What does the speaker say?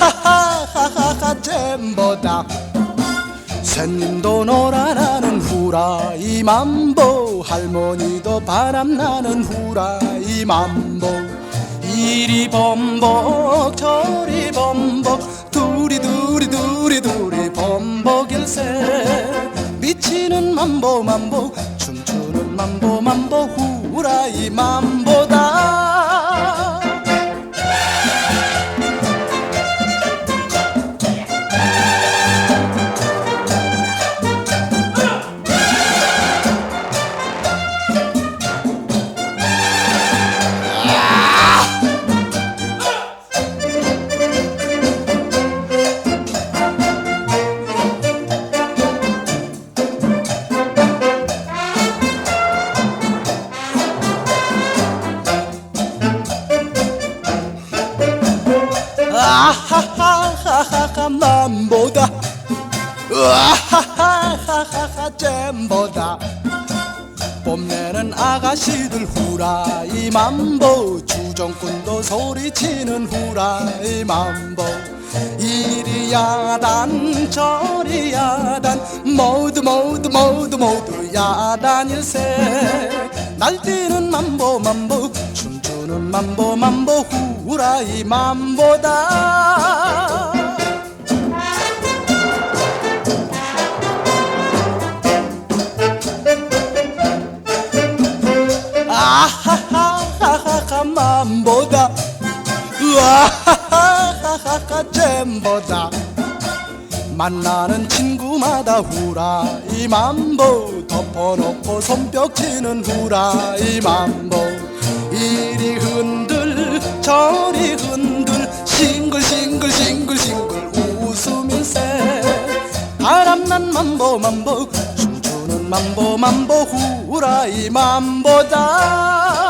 아하하하하 잼보다 새님도 놀아나는 후라이 맘보 할머니도 바람나는 후라이 맘보 이리 범벅 저리 범벅 둘이 둘이 둘이 둘이 범벅일세 미치는 맘보 맘보 춤추는 맘보 맘보 후라이 맘보다 아하하하하하 맘보다. 아하하하하하 잼보다. 뽐내는 아가씨들 후라이 맘보. 주정꾼도 소리치는 후라이 맘보. 이리 야 단 저리 야 단 모두 모두 모두 모두 야단일세. 날뛰는 맘보 맘보 춤추는 맘보 맘보 후라이 맘보다? 아하하하하 맘보다. 으아하하하하 잼보다. 만나는 친구마다 후라이 맘보 덮어놓고 손뼉 치는 후라이 맘보. 이리 흔들 저 맘보 춤추는 맘보 맘보 후라이 맘보다